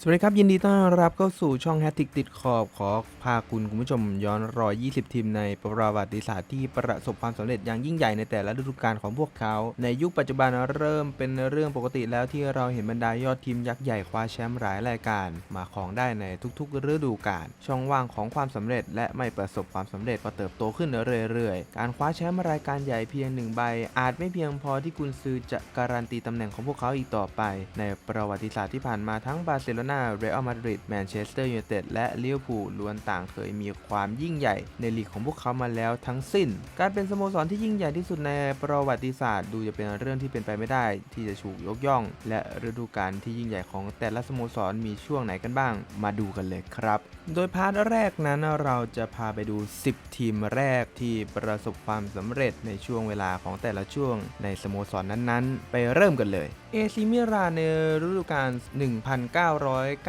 สวัสดีครับ ยินดีต้อนรับเข้าสู่ช่องแฮตติกติดขอบขอพาคุณคุณผู้ชมย้อนรอย 20 ทีมในประวัติศาสตร์ที่ประสบความสำเร็จอย่างยิ่งใหญ่ในแต่ละฤดูกาลของพวกเขา ในยุคปัจจุบันเริ่มเป็นเรื่องปกติแล้วที่เราเห็นบรรดายอดทีมยักษ์ใหญ่คว้าแชมป์หลายรายการ มาของได้ในทุกๆ ฤดูกาลช่องว่างของความสำเร็จ และไม่ประสบความสำเร็จก็เติบโตขึ้นเรื่อยๆ การคว้าแชมป์รายการใหญ่เพียงหนึ่งใบ อาจไม่เพียงพอที่กุนซือจะการันตีตำแหน่งของพวกเขาอีกต่อไป ในประวัติศาสตร์ที่ผ่านมาทั้งบาร์เซโลนา เรอัลมาดริด แมนเชสเตอร์ยูไนเต็ด และลิเวอร์พูลล้วนต่างเคยมีความยิ่งใหญ่ในลีกของพวกเขามาแล้วทั้งสิ้น การเป็นสโมสรที่ยิ่งใหญ่ที่สุดในประวัติศาสตร์ ดูจะเป็นเรื่องที่เป็นไปไม่ได้ ที่จะถูกยกย่อง และฤดูกาลที่ยิ่งใหญ่ของแต่ละสโมสรมีช่วงไหนกันบ้าง มาดูกันเลยครับ โดยพาร์ทแรกนั้นเราจะพาไปดู 10 ทีมแรกที่ประสบความสำเร็จในช่วงเวลาของแต่ละช่วงในสโมสรนั้นๆ ไปเริ่มกันเลยเอซิมิรานในฤดูกาล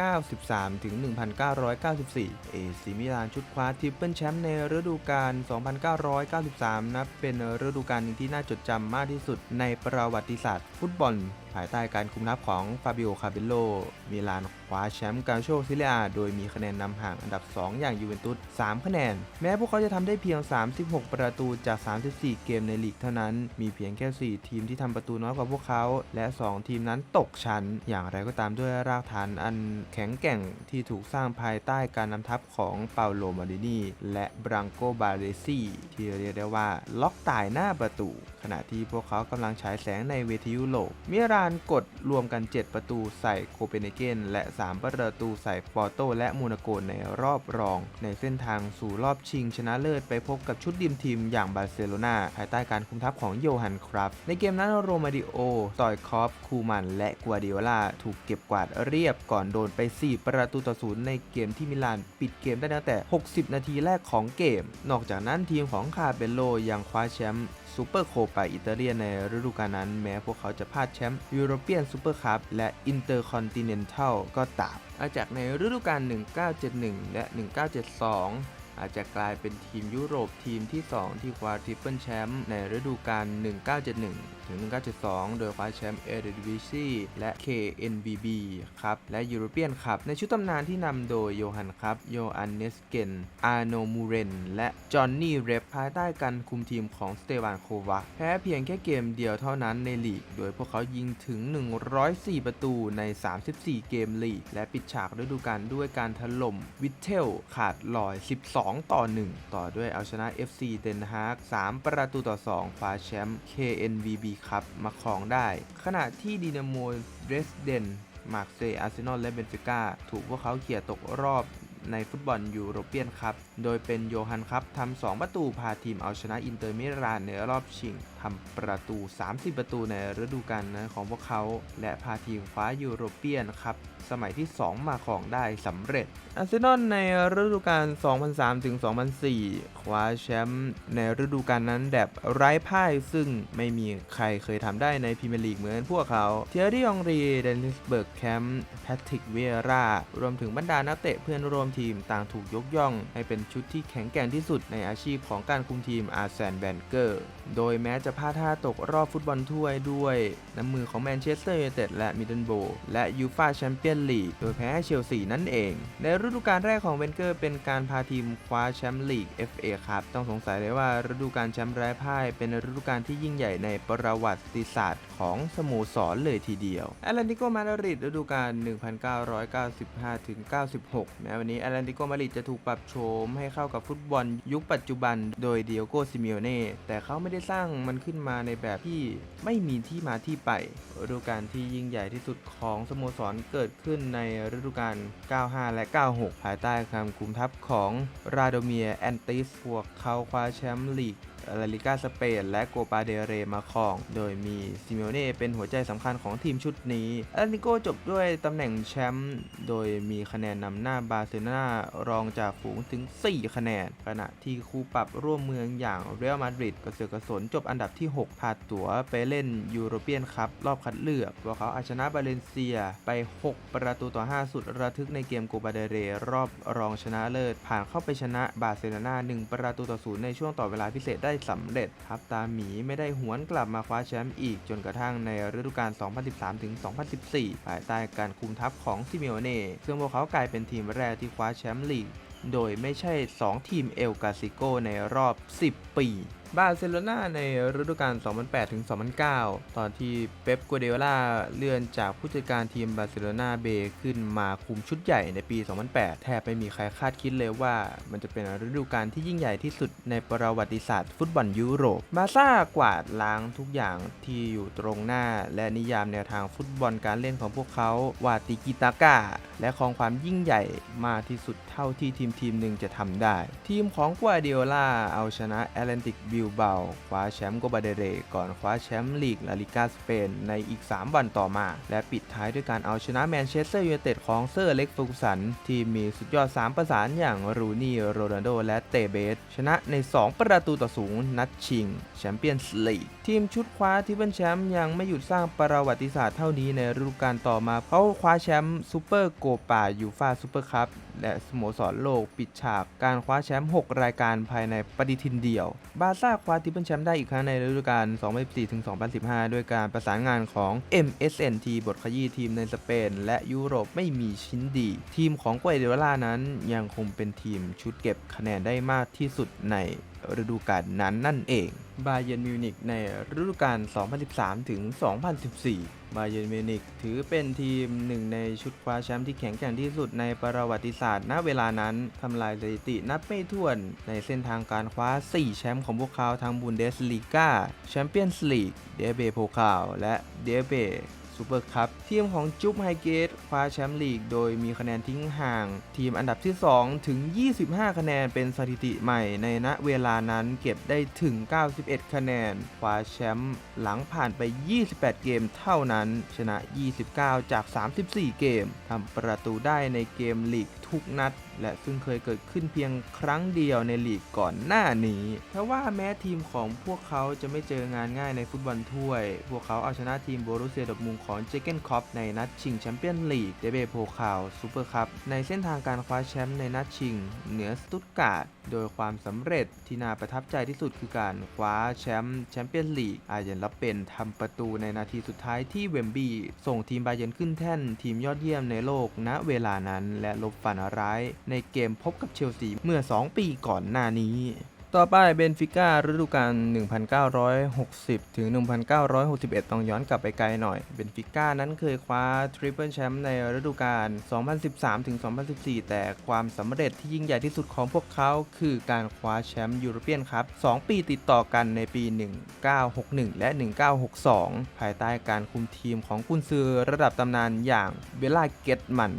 1993 ถึง 1994 เอซิมิรานชุดคว้าทริปเปิลแชมป์ในฤดูกาล 2993 นับเป็นฤดูกาลหนึ่งที่น่าจดจำมากที่สุดในประวัติศาสตร์ฟุตบอลภายใต้การคุมทัพของฟาบิโอ คาเบโล มิลานคว้าแชมป์กาโชซิเลียโดยมีคะแนนนำห่างอันดับ 2 อย่างยูเวนตุส 3 คะแนน แม้พวกเขาจะทำได้เพียง 36 ประตูจาก 34 เกมในลีกเท่านั้น มีเพียงแค่ 4 ทีมที่ทำประตูน้อยกว่าพวกเขา และ 2 ทีมนั้นตกชั้น อย่างไรก็ตามด้วยรากฐานอันแข็งแกร่งที่ถูกสร้างภายใต้การนำทัพของเปาโล มาดินีและบรังโก บาเรซีที่เรียกได้ว่าล็อกตายหน้าประตูขณะที่พวกเขากำลังฉายแสงในเวทียุโรปมิรานกดรวมกัน 7 ประตูใส่โคเปนเฮเกนและ 3 ประตูใส่ปอร์โตและโมนาโกในรอบรอง ในเส้นทางสู่รอบชิงชนะเลิศไปพบกับชุดดีมทีมอย่างบาร์เซโลนาภายใต้การคุมทัพของโยฮันครับในเกมนั้นโรมาดิโอสอยคอฟคูมัน และกัวดิโอลาถูกเก็บกวาดเรียบก่อนโดนไป 4 ประตูต่อศูนย์ในเกมที่มิลานปิดเกมได้ตั้งแต่ 60 นาทีแรกของเกม นอกจากนั้นทีมของคาเบโลยังคว้าแชมป์ ซูเปอร์โคปาอิตาเลียนในฤดูกาลนั้น แม้พวกเขาจะพลาดแชมป์ยูโรเปียนซูเปอร์คัพและอินเตอร์คอนติเนนทัลก็ตามอาจากในฤดูกาล 1971 และ 1972อาจจะกลายเป็นทีมยุโรปทีมที่ 2 ที่คว้าทริปเปิลแชมป์ในฤดูกาล1971 ถึง 1972โดยคว้าแชมป์เอเดดิวิซีและ KNVB ครับ และยูโรเปียนคัพในชุดตำนานที่นำโดยโยฮันครับ โยอันเนสเกน อาโนมูเรน และจอห์นนี่เรปภายใต้การคุมทีมของสเตวานโควาแพ้เพียงแค่เกมเดียวเท่านั้นในลีก โดยพวกเขายิงถึง 104 ประตูใน 34 เกมลีก และปิดฉากฤดูกาลด้วยการถล่มวิทเทลขาดลอย 12 ต่อ 1 ต่อด้วยเอาชนะ FC เดนฮาร์ก3 ประตูต่อ 2 คว้าแชมป์ KNVB ครับมาครองได้ ขณะที่ดีนาโมเดรสเดนมาร์กเซย์อาร์เซนอลและเบนฟิก้าถูกพวกเขาเขี่ยตกรอบในฟุตบอลยูโรเปียนครับ โดยเป็นโยฮันครับทำ2ประตูพาทีมเอาชนะอินเตอร์มิลานในรอบชิง ทำประตู 30 ประตูในฤดูกาลนั้นของพวกเขา และพาทีมคว้ายูโรเปียนครับ สมัยที่ 2 มาของได้สำเร็จ อาร์เซนอลในฤดูกาล 2003 ถึง 2004 คว้าแชมป์ในฤดูกาลนั้นแบบไร้พ่ายซึ่งไม่มีใครเคยทำได้ในพรีเมียร์ลีกเหมือนพวกเขา เทียรี่องรี เดนิสเบิร์กแคมป์แพทริกเวียรารวมถึงบรรดานักเตะเพื่อนร่วมทีมต่างถูกยกย่อง ให้เป็นชุดที่แข็งแกร่งที่สุดในอาชีพของการคุมทีมอาร์แซนแวนเกอร์ โดยแม้จะพลาดท่าตกรอบฟุตบอลถ้วยด้วยน้ำมือของแมนเชสเตอร์ยูไนเต็ดและมิดเดิลโบและยูฟาแชมเปี้ยนลีกโดยแพ้ให้เชลซีนั่นเอง ในฤดูกาลแรกของเวนเกอร์เป็นการพาทีมคว้าแชมป์ลีก FA ครับต้องสงสัยเลยว่าฤดูกาลแชมป์ไร้พ่ายเป็นฤดูกาลที่ยิ่งใหญ่ในประวัติศาสตร์ของสโมสรเลยทีเดียวแอตแลนติโกมาดริดฤดูกาล 1995-96 แม้วันนี้แอตแลนติโกมาดริดจะถูกปรับโฉมให้เข้ากับฟุตบอลยุคปัจจุบัน โดยเดียโกซิเมิโอเน่แต่เขาไม่ได้สร้างมันขึ้นมาในแบบที่ไม่มีที่มาที่ไปฤดูกาลที่ยิ่งใหญ่ที่สุดของสโมสรเกิดขึ้นในฤดูกาล 95 และ 96 ภายใต้คำคุมทัพของราโดเมียแอนติส พวกเขาคว้าแชมป์ลีก ลาลิกาสเปนและโกปาเดเรมาครอง โดยมีซิเมโอเน่เป็นหัวใจสำคัญของทีมชุดนี้แอตเลติโกจบด้วยตำแหน่งแชมป์โดยมีคะแนนนำหน้าบาร์เซโลนารองจากฝูงถึง 4 คะแนน ขณะที่คู่ปรับร่วมเมืองอย่างเรอัลมาดริดกระเสือกกระสนจบอันดับที่ 6 พาตั๋วไปเล่นยูโรเปียนคัพรอบคัดเลือกพวกเขาเอาชนะบาเลนเซียไป 6 ประตูต่อ 5 สุดระทึกในเกมโกปาเดเรรอบรองชนะเลิศผ่านเข้าไปชนะบาร์เซโลนา1ประตูต่อศูนย์ในช่วงต่อเวลาพิเศษได้ได้สำเร็จครับตาหมีไม่ได้หวนกลับมาคว้าแชมป์อีกจนกระทั่งในฤดูกาล 2013-2014 ภายใต้การคุมทัพของซิเมโอเน่ซึ่งพวกเขากลายเป็นทีมแรกที่คว้าแชมป์ลีกโดยไม่ใช่ 2 ทีมเอลกาซิโกในรอบ 10 ปี บาร์เซโลนาในฤดูกาล 2008 ถึง 2009 ตอนที่เป๊ปกัวเดโอลาเลื่อนจากผู้จัดการทีมบาร์เซโลนาเบขึ้นมาคุมชุดใหญ่ในปี 2008 แทบไม่มีใครคาดคิดเลยว่า มันจะเป็นฤดูกาลที่ยิ่งใหญ่ที่สุดในประวัติศาสตร์ฟุตบอลยุโรปบาซ่ากวาดล้างทุกอย่างที่อยู่ตรงหน้า และนิยามแนวทางฟุตบอลการเล่นของพวกเขาว่าติกิตากาและของความยิ่งใหญ่มากที่สุดเท่าที่ทีมทีมหนึ่งจะทำได้ ทีมของกัวเดโอลาเอาชนะแอตแลนติกบิบิลเบาคว้าแชมป์โกบาเดเรก่อนคว้าแชมป์ลีกลาลิกาสเปนในอีก 3 วันต่อมา และปิดท้ายด้วยการเอาชนะแมนเชสเตอร์ยูไนเต็ดของเซอร์เล็กฟูกสัน ที่มีสุดยอด 3 ประสานอย่างรูนี่ โรนัลโด และเตเบส ชนะใน 2 ประตูต่อศูนย์นัดชิง แชมเปี้ยนส์ลีกทีมชุดคว้าทิปเปิลแชมป์ยังไม่หยุดสร้างประวัติศาสตร์เท่านี้ในฤดูกาลต่อมา เพราะคว้าแชมป์ซูเปอร์โกปายูฟาซูเปอร์คัพและสโมสรโลกปิดฉากการคว้าแชมป์ 6 รายการภายในปฏิทินเดียว บาซ่าคว้าทิปเปิลแชมป์ได้อีกครั้งในฤดูกาล 2014-2015 ด้วยการประสานงานของ MSNT บทขยี้ทีมในสเปน และยุโรปไม่มีชิ้นดี ทีมของกัวเดโอล่านั้นยังคงเป็นทีมชุดเก็บคะแนนได้มากที่สุดในฤดูกาลนั้นนั่นเอง บาเยิร์นมิวนิกในฤดูกาล 2013 ถึง 2014 บาเยิร์นมิวนิกถือเป็นทีมหนึ่งในชุดคว้าแชมป์ที่แข็งแกร่งที่สุดในประวัติศาสตร์ ณ เวลานั้น ทำลายสถิตินับไม่ถ้วน ในเส้นทางการคว้า 4 แชมป์ของพวกเขาทั้งบุนเดสลีกาแชมเปี้ยนส์ลีก เดเบโพคาวและเดเบ ซูเปอร์คัพทีมของจุ๊บไฮเกตคว้าแชมป์ลีก โดยมีคะแนนทิ้งห่าง ทีมอันดับที่ 2 ถึง 25 คะแนนเป็นสถิติใหม่ในณเวลานั้นเก็บได้ถึง 91 คะแนน คว้าแชมป์หลังผ่านไป 28 เกมเท่านั้น ชนะ 29 จาก 34 เกมทำประตูได้ในเกมลีก ทุกนัด และซึ่งเคยเกิดขึ้นเพียงครั้งเดียวในลีกก่อนหน้านี้เพราะว่าแม้ทีมของพวกเขาจะไม่เจองานง่ายในฟุตบอลถ้วย พวกเขาเอาชนะทีมโบรุเซียดอร์ทมุงของเจเกนคอปในนัดชิงแชมเปี้ยนลีกเดเบโพคาวซูเปอร์คัพในเส้นทางการคว้าแชมป์ในนัดชิง เหนือสตุตการ์ดโดยความสำเร็จที่น่าประทับใจที่สุดคือการคว้าแชมป์แชมเปี้ยนลีกอาเยนรับเป็นทำประตูในนาทีสุดท้ายที่เวมบีส่งทีมบาเยนขึ้นแท่นทีมยอดเยี่ยมในโลกณเวลานั้น และลบฝันร้ายในเกมพบกับเชลซีเมื่อ 2 ปีก่อนหน้านี้ ต่อไปเบนฟิก้าฤดูกาล 1960 ถึง 1961 ต้องย้อนกลับไปไกลหน่อย เบนฟิก้านั้นเคยคว้าทริปเปิลแชมป์ในฤดูกาล 2013 ถึง 2014 แต่ความสำเร็จที่ยิ่งใหญ่ที่สุดของพวกเขาคือการคว้าแชมป์ยูโรเปียนครับ 2 ปีติดต่อกันในปี 1961 และ 1962 ภายใต้การคุมทีมของกุนซือระดับตำนานอย่างเบลล่าเกตมัน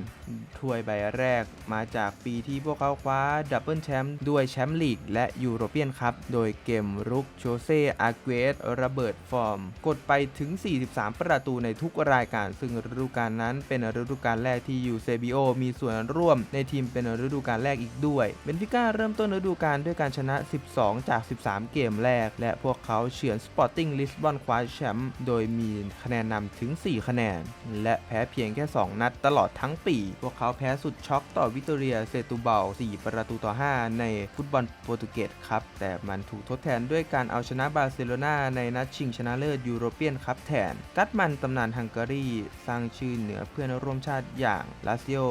ถ้วยใบแรกมาจากปีที่พวกเขาคว้าดับเบิลแชมป์ด้วยแชมป์ลีกและยูโรเปียนครับ โดยเกมรุกโชเซอาเกสระเบิดฟอร์ม กดไปถึง 43 ประตูในทุกรายการ ซึ่งฤดูกาลนั้นเป็นฤดูกาลแรกที่ยูเซบิโอมีส่วนร่วมในทีมเป็นฤดูกาลแรกอีกด้วย เบนฟิก้าเริ่มต้นฤดูกาลด้วยการชนะ 12 จาก 13 เกมแรก และพวกเขาเฉือนสปอร์ติ้งลิสบอนคว้าแชมป์โดยมีคะแนนนำถึง 4 คะแนน และแพ้เพียงแค่ 2 นัดตลอดทั้งปี พวกเขาแพ้สุดช็อกต่อวิตอเรียเซตูเบล4 ประตูต่อ 5 ในฟุตบอลโปรตุเกสครับ แต่มันถูกทดแทนด้วยการเอาชนะบาร์เซโลนาในนัดชิงชนะเลิศยูโรเปียนคัพแทน กัตมันตำนานฮังการี สร้างชื่อเหนือเพื่อนร่วมชาติอย่างลาซิโอ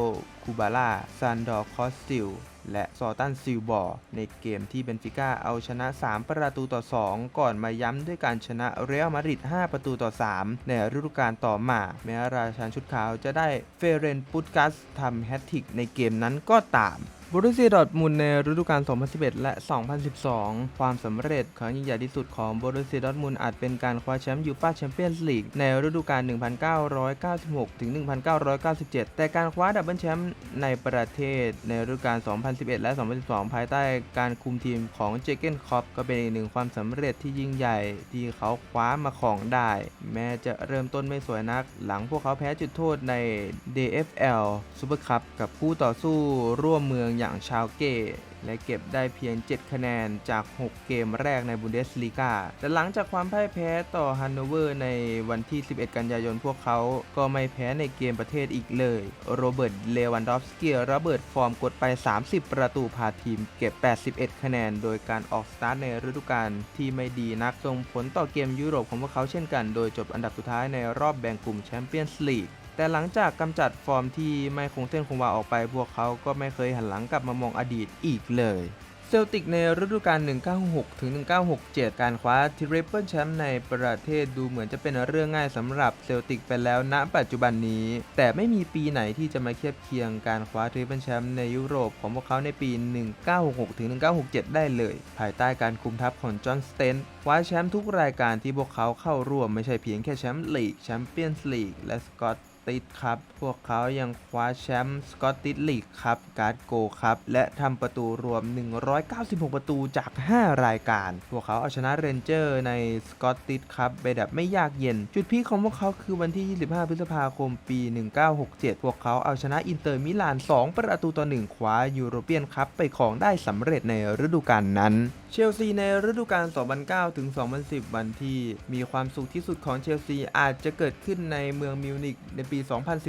คูบาล่าซานดอร์ คอสติลและซอตันซิลบอร์ในเกมที่เบนฟิก้าเอาชนะ 3 ประตูต่อ 2 ก่อนมาย้ำด้วยการชนะเรอัลมาดริด 5 ประตูต่อ 3 ในฤดูกาลต่อมา แม้ราชันชุดขาวจะได้เฟเรนปุตกัสทำแฮตทริกในเกมนั้นก็ตาม บรูซีดอทมุนในฤดูกาล 2011 และ 2012 ความสำเร็จครั้งยิ่งใหญ่ที่สุดของบรูซีดอทมุนอาจเป็นการคว้าแชมป์ยูฟ่าแชมเปี้ยนส์ลีกในฤดูกาล 1996 ถึง 1997 แต่การคว้าดับเบิลแชมป์ในประเทศในฤดูกาล 2011 และ 2012 ภายใต้การคุมทีมของเจเกนคอปก็เป็นอีกหนึ่งความสำเร็จที่ยิ่งใหญ่ที่เขาคว้ามาของได้ แม้จะเริ่มต้นไม่สวยนัก หลังพวกเขาแพ้จุดโทษใน DFL Super Cup กับคู่ต่อสู้ร่วมเมืองอย่างชาวเก้และเก็บได้เพียง 7 คะแนนจาก 6 เกมแรกในบุนเดสลีกา แต่หลังจากความพ่ายแพ้ต่อฮันโนเวอร์ในวันที่ 11 กันยายนพวกเขาก็ไม่แพ้ในเกมประเทศอีกเลย โรเบิร์ต เลวันดอฟสกี้ระเบิดฟอร์มกดไป 30 ประตูพาทีมเก็บ 81 คะแนน โดยการออกสตาร์ทในฤดูกาลที่ไม่ดีนักส่งผลต่อเกมยุโรปของพวกเขาเช่นกัน โดยจบอันดับสุดท้ายในรอบแบ่งกลุ่มแชมเปี้ยนส์ลีก แต่หลังจากกำจัดฟอร์มที่ไม่คงเส้นคงวาออกไป พวกเขาก็ไม่เคยหันหลังกลับมามองอดีตอีกเลยเซลติกในฤดูกาล 1966ถึง 1967 การคว้าทริปเปิลแชมป์ในประเทศดูเหมือนจะเป็นเรื่องง่ายสำหรับเซลติกไปแล้วณ ปัจจุบันนี้ แต่ไม่มีปีไหนที่จะมาเทียบเคียงการคว้าทริปเปิลแชมป์ในยุโรปของพวกเขาในปี 1966 ถึง 1967 ได้เลย ภายใต้การคุมทัพของจอห์นสเตนคว้าแชมป์ทุกรายการที่พวกเขาเข้าร่วมไม่ใช่เพียงแค่แชมป์ลีกแชมเปี้ยนส์ลีกและสกอต ติดครับ พวกเขายังคว้าแชมป์สกอตติชลีกครับ การ์ดโกครับ และทำประตูรวม 196 ประตูจาก 5 รายการ พวกเขาเอาชนะเรนเจอร์ในสกอตติชครับไปแบบไม่ยากเย็น จุดพีคของพวกเขาคือวันที่ 25 พฤษภาคมปี 1967 พวกเขาเอาชนะอินเตอร์มิลาน 2 ประตูต่อ 1 คว้ายูโรเปียนคัพไปครองได้สำเร็จในฤดูกาลนั้น เชลซีในฤดูกาล 2009 ถึง 2010 วันที่มีความสุขที่สุดของเชลซีอาจจะเกิดขึ้นในเมืองมิวนิกในปี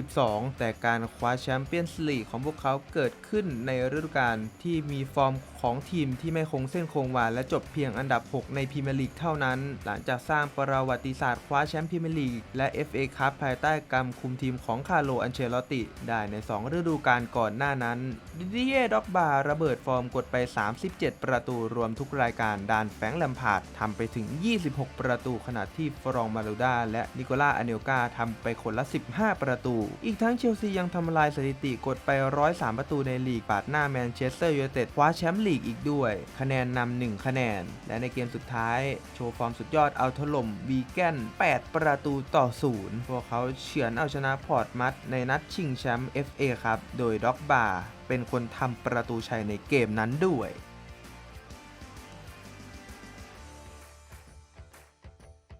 2012 แต่การคว้าแชมเปี้ยนส์ลีกของพวกเขาเกิดขึ้นในฤดูกาลที่มีฟอร์มของทีมที่ไม่คงเส้นคงวาและจบเพียงอันดับ 6 ในพรีเมียร์ลีกเท่านั้น หลังจากสร้างประวัติศาสตร์คว้าแชมป์พรีเมียร์ลีกและ FA คัพภายใต้การคุมทีมของคาร์โลอันเชลอตติ ได้ใน 2 ฤดูกาลก่อนหน้านั้นดิเดิเย่ด็อกบาระเบิดฟอร์มกดไป 37 ประตูรวมทุกรายการดานแฟงแลมพาร์ดทำไปถึง 26 ประตู ขณะที่ฟรองมาลูดาและนิโคล่าอเนลกาทำไปคนละ 15 ประตู อีกทั้งเชลซียังทำลายสถิติกดไป 103 ประตูในลีกปาดหน้าแมนเชสเตอร์ยูไนเต็ดคว้าแชมป์ลีกอีกด้วย คะแนนนำ1คะแนน และในเกมสุดท้าย โชว์ฟอร์มสุดยอดเอาถล่มวีแกน 8 ประตูต่อศูนย์พวกเขาเฉือนเอาชนะพอร์ตมัดในนัดชิงแชมป์ FA ครับ โดยด็อกบาเป็นคนทำประตูชัยในเกมนั้นด้วย